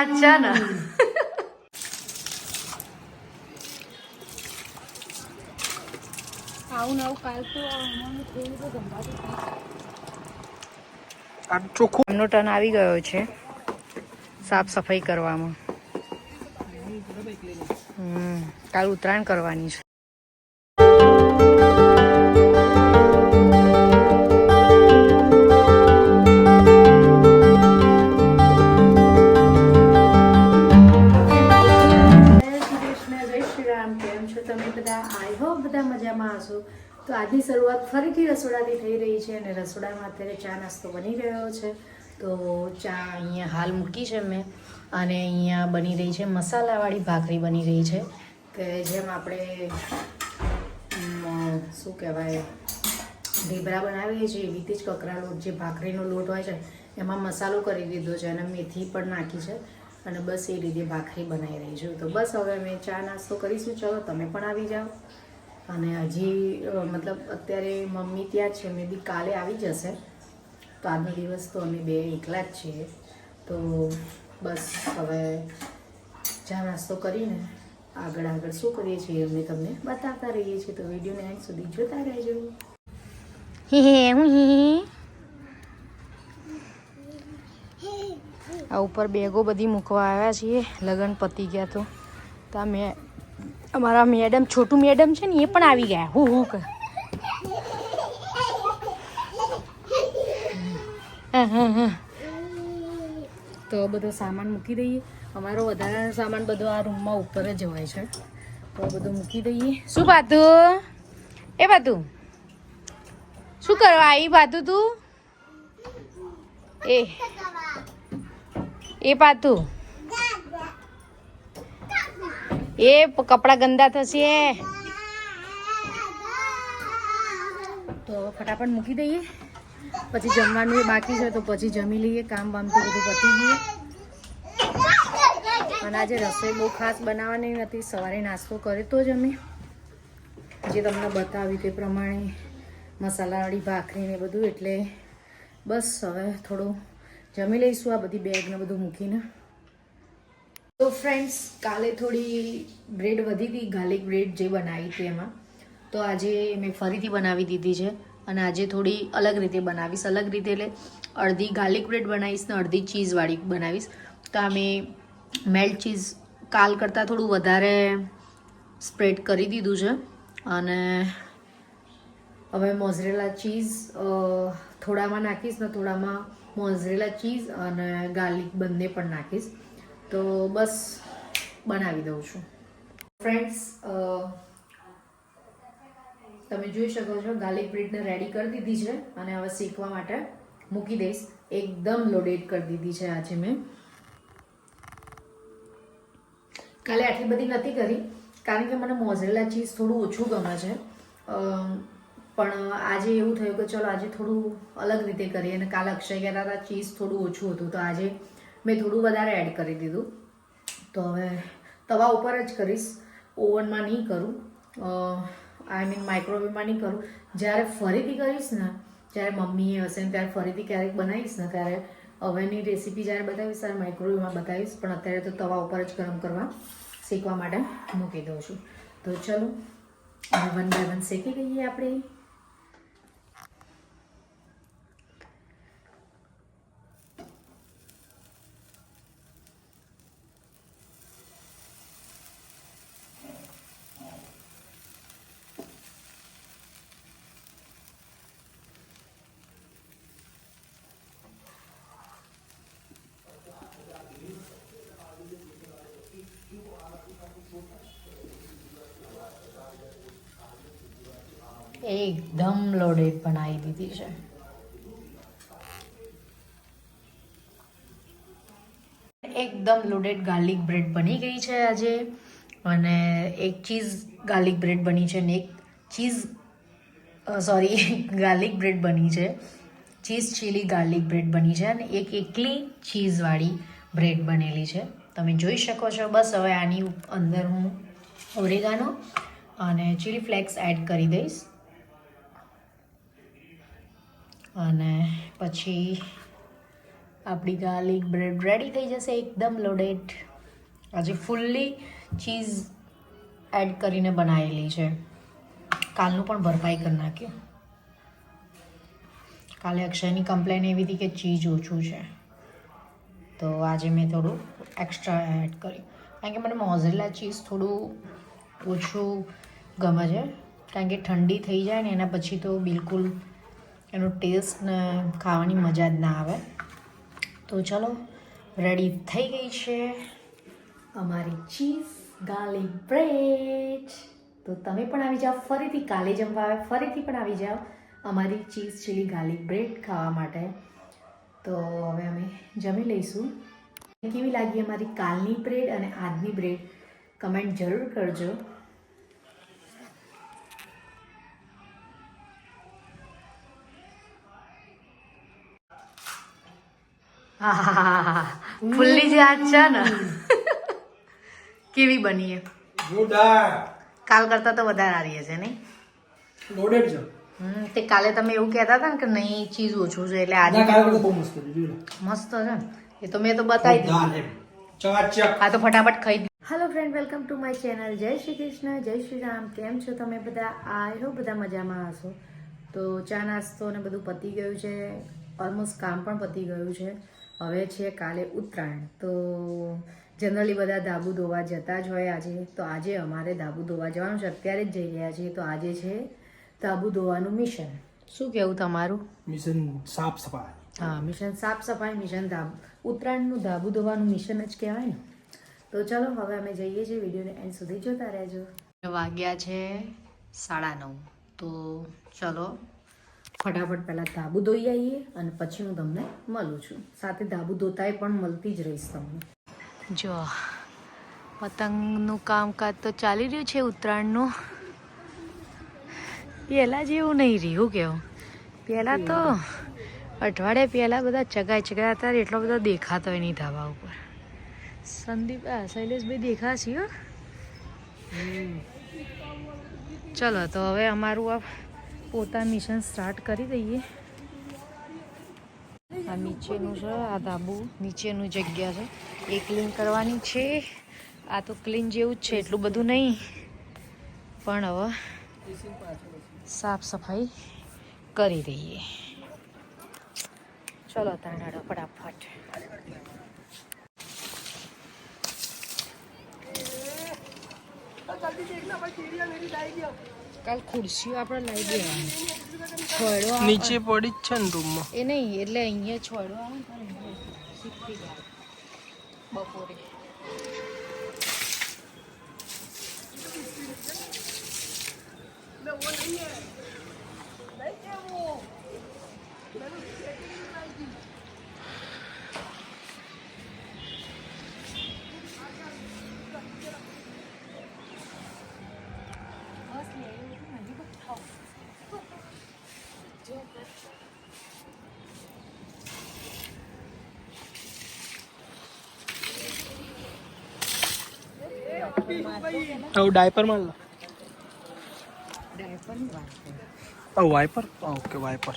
સાચા ને આવું ને કાલ તો ચોખ્ખું એમનો ટર્ન આવી ગયો છે સાફ સફાઈ કરવામાં. હમ કાલ ઉત્તરાયણ કરવાની છે. બધા આઈ હોપ બધા મજામાં હશો. તો આજની શરૂઆત ફરીથી રસોડાથી થઈ રહી છે અને રસોડામાં અત્યારે ચા નાસ્તો બની રહ્યો છે. તો ચા અહીંયા હાલ મૂકી છે મેં અને અહીંયા બની રહી છે, મસાલાવાળી ભાખરી બની રહી છે કે જેમ આપણે શું કહેવાય, ઢેબરા બનાવીએ છીએ એવી રીતે જ કકરા લોટ, જે ભાખરીનો લોટ હોય છે, એમાં મસાલો કરી દીધો છે અને મેથી પણ નાખી છે. અને બસ એ રીતે ભાખરી બનાવી રહી છું. તો બસ હવે અમે ચા નાસ્તો કરીશું. ચલો, તમે પણ આવી જાઓ. અને હજી મતલબ અત્યારે મમ્મી ત્યાં છે, મેં બી કાલે આવી જશે. તો આજનો દિવસ તો અમે બે એકલા જ છીએ. તો બસ હવે ચા નાસ્તો કરીને આગળ આગળ શું કરીએ છીએ અમે તમને બતાવતા રહીએ છીએ. તો વિડીયોને એન્ડ સુધી જોતા રહેજો. આ ઉપર બેગો બધી મૂકવા આવ્યા છીએ. લગન પતી ગયા તો. તો મે અમારા મેડમ, છોટું મેડમ છે ને, એ પણ આવી ગયા. હું હું કર. તો બધો સામાન મૂકી દઈએ. અમારો વધારાનો સામાન બધો આ રૂમમાં ઉપર જ હોય છે. તો બધું મૂકી દઈએ. શું બાતું એ બાતું શું કરવા આવી બાતું તું? એ. એ પાતું એ કપડા ગંદા થશે. તો ફટાફટ મૂકી દઈએ. પછી જમવાનું બાકી છે, તો પછી જમી લઈએ, કામ બામ તો બધું પતી ગયું. અને આજે રસોઈ બહુ ખાસ બનાવવાની નથી સવારે નાસ્તો કરે તો જ અમે. જે તમને બતાવ્યું તે પ્રમાણે મસાલાવાળી ભાખરી ને બધું, એટલે બસ હવે થોડું જમી લઈશું આ બધી બેગને બધું મૂકીને. તો ફ્રેન્ડ્સ કાલે થોડી બ્રેડ વધી હતી ગાર્લિક બ્રેડ જે બનાવી હતી એમાં. તો આજે મેં ફરીથી બનાવી દીધી છે અને આજે થોડી અલગ રીતે બનાવીશ. અલગ રીતે એટલે અડધી ગાર્લિક બ્રેડ બનાવીશ ને અડધી ચીઝવાળી બનાવીશ. તો આ મેં મેલ્ટ ચીઝ કાલ કરતાં થોડું વધારે સ્પ્રેડ કરી દીધું છે. અને હવે મોઝરેલા ચીઝ થોડામાં નાખીશ ને થોડામાં મોઝરેલા ચીઝ અને ગાર્લિક બંને પણ નાખીશ. તો બસ બનાવી દઉં છું. ફ્રેન્ડ્સ તમે જોઈ શકો છો, ગાર્લિક બ્રેડને રેડી કરી દીધી છે અને હવે શેકવા માટે મૂકી દઈશ. એકદમ લોડેડ કરી દીધી છે આજે મેં. કાલે આટલી બધી નથી કરી, કારણ કે મને મોઝરેલા ચીઝ થોડું ઓછું ગમે છે. પણ આજે એવું થયું કે ચલો આજે થોડું અલગ રીતે કરીએ અને કાલે અક્ષય કહેતા હતા ચીઝ થોડું ઓછું હતું તો આજે મેં થોડું વધારે એડ કરી દીધું. તો હવે તવા ઉપર જ કરીશ. ઓવનમાં નહીં કરું. આઈ મીન માઇક્રોવેવમાં નહીં કરું. જ્યારે ફરીથી કરીશ ને, જ્યારે મમ્મીએ હશે ને ત્યારે ફરીથી ક્યારેક બનાવીશ ને, ત્યારે હવેની રેસીપી જ્યારે બતાવીશ, ત્યારે માઇક્રોવેવમાં બતાવીશ. પણ અત્યારે તો તવા ઉપર જ ગરમ કરવા શેકવા માટે મૂકી દઉં છું. તો ચલો વન બાય વન શેકી ગઈએ આપણે. એકદમ લોડેડ બનાવી દીધી છે. એકદમ લોડેડ ગાર્લિક બ્રેડ બની ગઈ છે આજે. અને એક ચીઝ ગાર્લિક બ્રેડ બની છે અને એક ચીઝ સોરી, ગાર્લિક બ્રેડ બની છે. ચીઝ ચીલી ગાર્લિક બ્રેડ બની છે અને એક એકલી ચીઝવાળી બ્રેડ બનેલી છે. તમે જોઈ શકો છો, બસ હવે આની અંદર હું ઓરેગાનો અને ચીલી ફ્લેક્સ એડ કરી દઈશ. અને પછી આપણી ગાર્લિક બ્રેડ રેડી થઈ જશે એકદમ લોડેડ આજે ફૂલ્લી ચીઝ એડ કરીને બનાવેલી છે. કાલનું પણ ભરપાઈ કરી નાખ્યું કાલે અક્ષયની કમ્પ્લેન એવી હતી કે ચીઝ ઓછું છે. તો આજે મેં થોડું એક્સ્ટ્રા એડ કર્યું. કારણ કે મને મોઝરેલા ચીઝ થોડું ઓછું ગમે છે. કારણ કે ઠંડી થઈ જાય ને એના પછી તો બિલકુલ એનો ટેસ્ટ ને ખાવાની મજા જ ના આવે. તો ચલો રેડી થઈ ગઈ છે અમારી ચીઝ ગાર્લિક બ્રેડ તો તમે પણ આવી જાઓ, ફરીથી કાલે જમવા આવે, ફરીથી પણ આવી જાઓ અમારી ચીઝ ચીલી ગાર્લિક બ્રેડ ખાવા માટે. તો હવે અમે જમી લઈશું. કેવી લાગી અમારી કાલની બ્રેડ અને આજની બ્રેડ કમેન્ટ જરૂર કરજો. ફૂલ્લી જે આજ છે ને? કેવી બની એ કાલ કરતાં તો વધારે હારી છે નહીં? લોડેડ છે. હમ, તે કાલે તમે એવું કહેતા હતા ને કે નહીં ચીઝ ઓછું છે એટલે આજે મસ્ત છે ને? એ તો મેં તો બતાવી દીધું. આ તો ફટાફટ ખાઈ hello friend welcome to my channel જય શ્રી કૃષ્ણ જય શ્રી રામ. કેમ છો તમે બધા? આઈ હો બધા મજામાં હશો. તો ચા નાસ્તો ને બધું પતી ગયું છે. ઓલમોસ્ટ કામ પણ પતી ગયું છે. હવે છે કાલે ઉત્તરાયણ. તો જનરલી બધા ધાબુ ધોવા જતા જ હોય આજે. તો આજે અમારે ધાબુ ધોવા જવાનું છે. અત્યારે જ જઈ રહ્યા છીએ. તો આજે છે ધાબુ ધોવાનું મિશન. શું કેવું તમારું? મિશન સાફ સફાઈ. હા મિશન સાફ સફાઈ મિશન ધાબુ. ઉત્તરાયણનું ધાબુ ધોવાનું મિશન જ કહેવાય ને. તો ચલો હવે અમે જઈએ છીએ. વિડીયોને એન્ડ સુધી જોતા રહેજો. વાગ્યા છે સાડા નવ. તો ચલો ફટાફટ પહેલાં ધાબુ ધોઈ આવીએ અને પછી હું તમને મળું છું. સાથે ધાબુ ધોતાય પણ મળતી જ રહીશ તમને. જો પતંગનું કામકાજ તો ચાલી રહ્યું છે ઉત્તરાયણનું. પહેલાં જેવું નહીં રહ્યું કેવું. પહેલાં તો અઠવાડિયા પહેલાં બધા ચગાઈ ચગાઈ હતા એટલો બધો દેખાતો નહીં ધાબા ઉપર. સંદીપ આ શૈલેષભાઈ દેખાશે હો. ચલો તો હવે અમારું આ પોતા મિશન સ્ટાર્ટ કરી દઈએ. આ નીચેનું છે, આ ધાબુ. નીચેનું જગ્યા છે. એ ક્લીન કરવાની છે. આ તો ક્લીન જેવું જ છે, એટલું બધું નહીં. પણ હવે સાફ સફાઈ કરી દઈએ. ચલો તાણાડો ફટાફટ. કાલ ખુરશીઓ આપણે લઈ દેવાની. છોડો નીચે પડી જ છે ને રૂમમાં. એ નહીં એટલે અહીંયા છોડો આવે ને તારે જાય. બપોરે. Thank ડાયપર માં લો ડાયપરની વાત છે ઓ વાઇપર ઓકે વાઇપર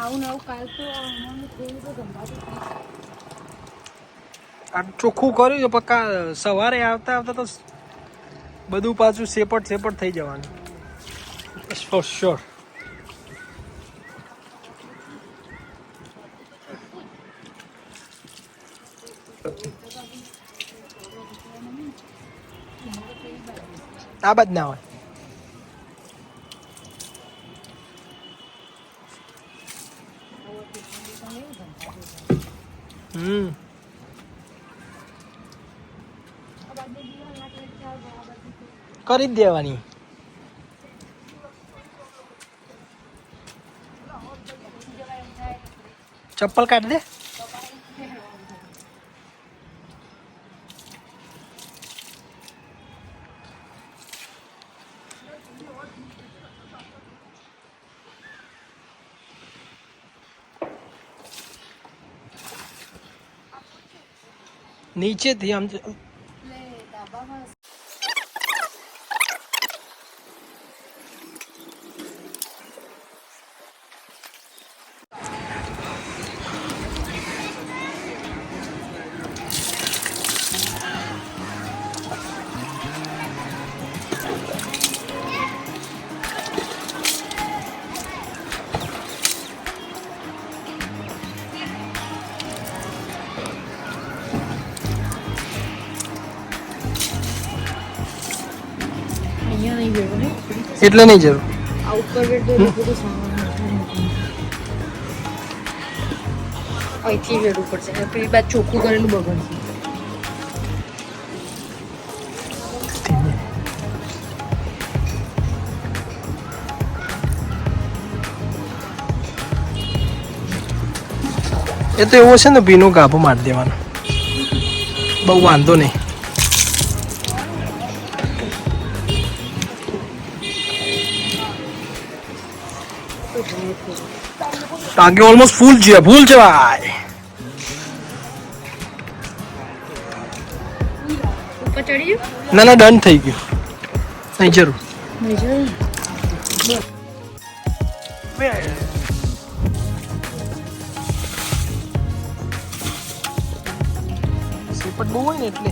આવું નવું કાલ તો ચોખ્ખું કર્યું છે પક્કા સવારે આવતા આવતા તો બધું પાછું સેપટ સેપટ થઈ જવાનું. ફોર શ્યોર આ બધ ના હોય. હમ. કરી દેવાની. ચપ્પલ કાઢ દે. નીચેથી આમ એટલે નહીં જરૂર. અહીંથી વેડવું પડશે પેલી બાદ ચોખ્ખું કરેલું બગડશે. એ તો એવો છે ને ભીનું ગાભો મારી દેવાનો. બહુ વાંધો નહીં. ટાંકી ઓલમોસ્ટ ફૂલ છે ફૂલ છે ભાઈ ઉપર ચડી ગયું ના ના ડન થઈ ગયું નહીં જરૂર નહીં જરૂર સીપટ બહુ હોય ને એટલે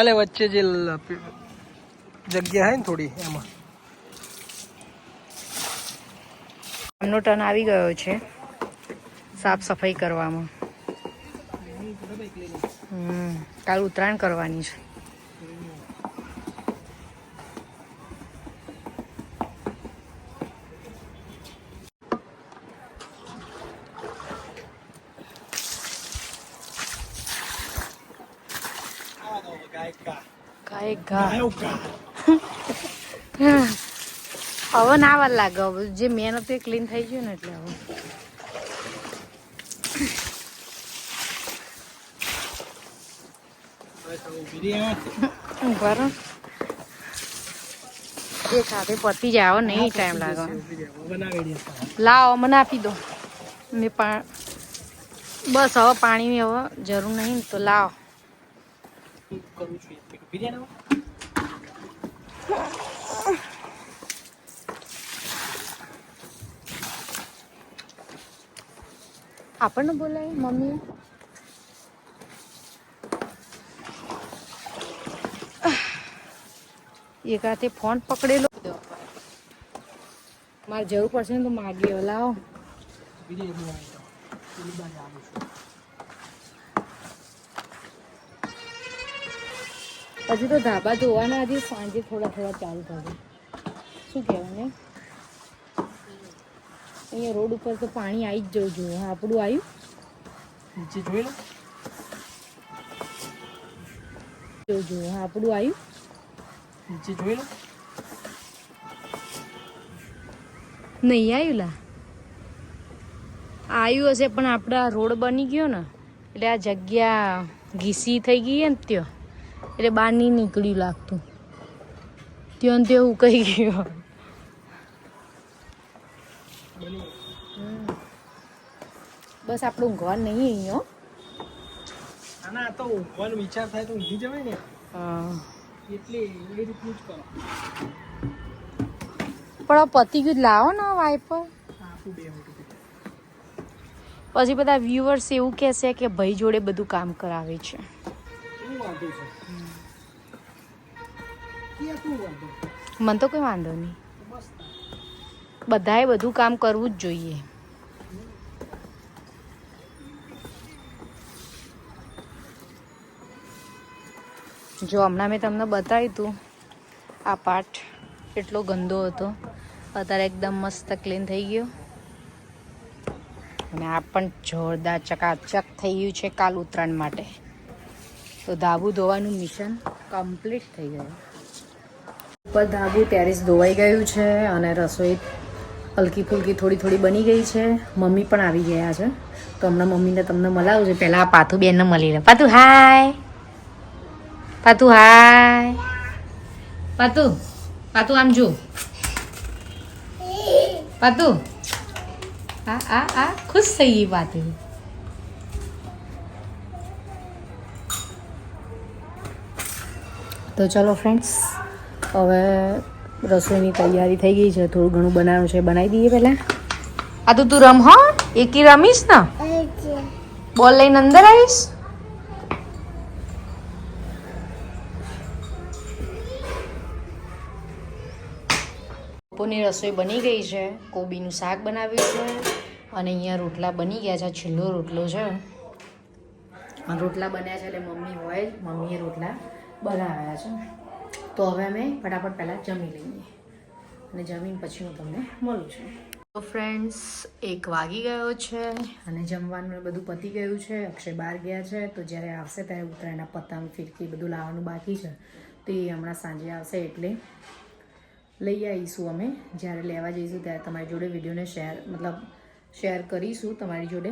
એટલે વચ્ચે જે જગ્યા હે ને થોડી એમાં. એમનો ટર્ન આવી ગયો છે, સાફ સફાઈ કરવામાં. કાલ ઉત્તરાયણ કરવાની છે. ઘા હવે ના વાર લાગે. હવે જે મહેનત એ ક્લીન થઈ ગયું ને એટલે હવે. એક સાથે પતી જાય હવે નહીં ટાઈમ લાગે. લાવો મને આપી દો. પા બસ હવે પાણીની હવે જરૂર નહીં તો લાવો. આપણને બોલાય મમ્મી? એક હાથે ફોન પકડેલો. મારે જરૂર પડશે ને તો માગી લાવો. પછી તો ધાબા ધોવાના હજી સાંજે થોડા થોડા ચાલુ થશે. શું કહેવાનું અહીંયા રોડ ઉપર તો પાણી આવી જ જવું જોઈએ. હા, આપણું આવ્યું નીચે જોઈ લો. જવું જોઈએ. આપણું આવ્યું નીચે જોઈ લો. નહીં આવ્યું લા? આવ્યું હશે પણ આપણા રોડ બની ગયો ને એટલે આ જગ્યા ઘીસી થઈ ગઈ ને ત્યાં. એટલે બહાર નહીં નીકળ્યું લાગતું. ત્યાં ત્યાં ઉકાઈ ગયો બસ આપણું ઘર નહીં અહીંયા ના ના તો ઊંઘવાનો વિચાર થાય તો ઊંઘી જવાય ને. એટલે એ રીતનું જ કરો. પણ આ પતી ગયું લાવો ને વાઇપર આપું બે મિનિટ પછી બધા વ્યુઅર્સ એવું કહેશે કે ભાઈ જોડે બધું કામ કરાવે છે. વાંધો છે? મને તો કોઈ વાંધો નહીં. બધાએ બધું કામ કરવું જ જોઈએ. જો હમણાં મેં તમને બતાવ્યું હતું આ પાઠ એટલો ગંદો હતો. અત્યારે એકદમ મસ્ત ક્લીન થઈ ગયો. અને આ પણ જોરદાર ચકાચક થઈ ગયું છે કાલ ઉત્તરાયણ માટે. તો ધાબુ ધોવાનું મિશન કમ્પ્લીટ થઈ ગયું. ઉપર ધાબુ ટેરેસ ધોવાઈ ગયું છે અને રસોઈ હલકી ફુલકી થોડી થોડી બની ગઈ છે. મમ્મી પણ આવી ગયા છે. તો હમણાં મમ્મીને તમને મલાવું છે. પહેલાં આ પાથુ બેનને મળી લે. પાતુ હાય. પાતુ હાય. પાતુ પાતુ આમ જો. પાતુ આ આ આ, ખુશ થઈ ગઈ પાતુ તો ચલો ફ્રેન્ડ્સ હવે રસોઈની તૈયારી થઈ ગઈ છે. થોડું ઘણું બનાવ્યું છે. બનાવી દઈએ પહેલાં. આ તો તું રમ, હો. એકી રમીશ ને? બોલ લઈને અંદર આવીશ. બપોરની રસોઈ બની ગઈ છે. કોબીનું શાક બનાવ્યું છે. અને અહીંયા રોટલા બની ગયા છે. છેલ્લો રોટલો છે. રોટલા બન્યા છે એટલે મમ્મી હોય મમ્મીએ રોટલા બનાવ્યા છે. તો હવે અમે ફટાફટ પહેલાં જમી લઈએ. અને જમીન પછી હું તમને મળું છું. તો ફ્રેન્ડ્સ એક વાગી ગયો છે. અને જમવાનું બધું પતી ગયું છે. અક્ષય બહાર ગયા છે. તો જ્યારે આવશે ત્યારે ઉત્તરાયણના પતંગ ફિરકી બધું લાવવાનું બાકી છે. તો એ હમણાં સાંજે આવશે એટલે લઈ આવીશું અમે. જ્યારે લેવા જઈશું ત્યારે તમારી જોડે વિડીયોને શેર મતલબ શેર કરીશું તમારી જોડે.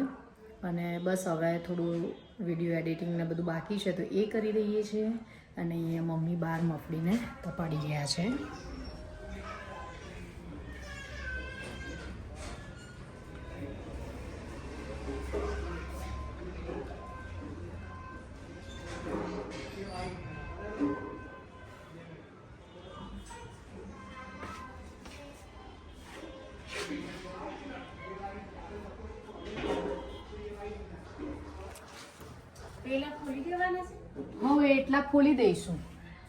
અને બસ હવે થોડું વીડિયો એડિટિંગ ને બધું બાકી છે. તો એ કરી દઈએ છીએ. અને અહીંયા મમ્મી બહાર મફડીને તપાડી ગયા છે. એટલા ખોલી દઈશું.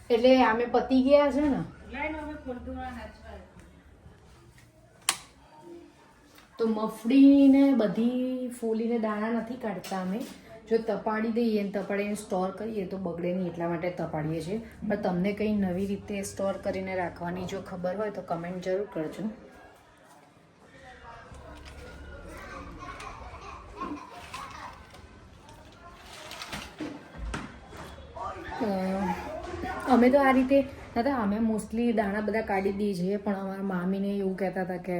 એટલે અમે પતી ગયા છે ને. તો મફડીને બધી ફોલીને દાણા નથી કાઢતા અમે. જો તપાડી દઈએ ને તપાડીને સ્ટોર કરીએ તો બગડે નહીં એટલા માટે તપાડીએ છીએ. પણ તમને કંઈ નવી રીતે સ્ટોર કરીને રાખવાની જો ખબર હોય તો કમેન્ટ જરૂર કરજો. અમે તો આ રીતે, દાદા, અમે મોસ્ટલી દાણા બધા કાઢી દઈએ છીએ પણ અમારા મામીને એવું કહેતા હતા કે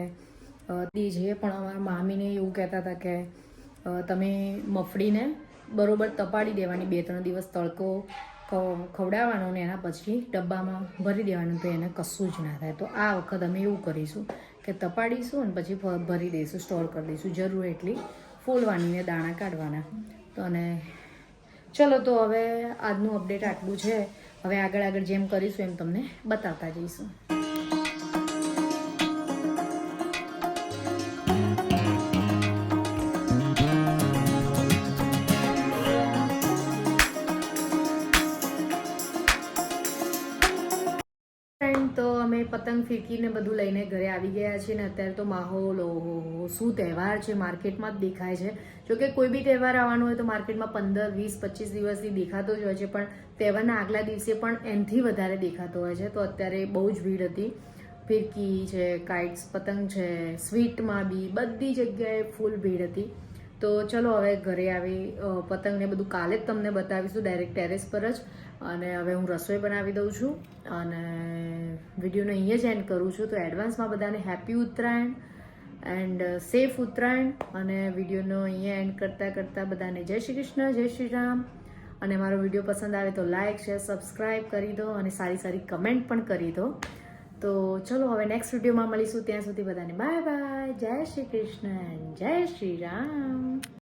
દઈએ છીએ પણ અમારા મામીને એવું કહેતા હતા કે તમે મફળીને બરોબર તપાડી દેવાની, બે, ત્રણ દિવસ તડકો ખવડાવવાનો ને એના પછી ડબ્બામાં ભરી દેવાનું, તો એને કશું જ ના થાય. તો આ વખત અમે એવું કરીશું કે તપાડીશું અને પછી ભરી દઈશું સ્ટોર કરી દઈશું, જરૂર એટલી ફોલવાની ને દાણા કાઢવાના. તો અને ચલો, તો હવે આજનું અપડેટ આટલું છે. હવે આગળ આગળ જેમ કરીશું એમ તમને બતાવતા જઈશું. પતંગ ફીકીને બધું લઈને ઘરે આવી ગયા છીએ ને અત્યારે તો માહોલ, ઓહો શું તહેવાર છે, માર્કેટમાં જ દેખાય છે. જોકે કોઈ બી તહેવાર આવવાનો હોય તો માર્કેટમાં પંદર, વીસ પચીસ દિવસથી દેખાતો જ હોય છે, પણ તહેવારના આગલા દિવસે પણ એનથી વધારે દેખાતો હોય છે. તો અત્યારે બહુ જ ભીડ હતી. ફિરકી છે, કાઇટ્સ, પતંગ છે, સ્વીટમાં બી બધી જગ્યાએ ફૂલ ભીડ હતી. તો ચલો હવે ઘરે આવી પતંગને બધું કાલે જ તમને બતાવીશું, ડાયરેક્ટ ટેરેસ પર જ. અને હવે હું રસોઈ બનાવી દઉં છું. અને વિડીયોને અહીંયા જ એન્ડ કરું છું. તો એડવાન્સમાં બધાને happy Uttarayan and safe Uttarayan. અને વિડીયોનો અહીંયા એન્ડ કરતાં કરતાં બધાને જય શ્રી કૃષ્ણ, જય શ્રી રામ. અને મારો વીડિયો પસંદ આવે તો લાઇક શેર સબસ્ક્રાઈબ કરી દો અને સારી સારી કમેન્ટ પણ કરી દો. તો ચલો, હવે નેક્સ્ટ વિડીયોમાં મળીશું. ત્યાં સુધી બધાને બાય બાય જય શ્રી કૃષ્ણ, જય શ્રી રામ.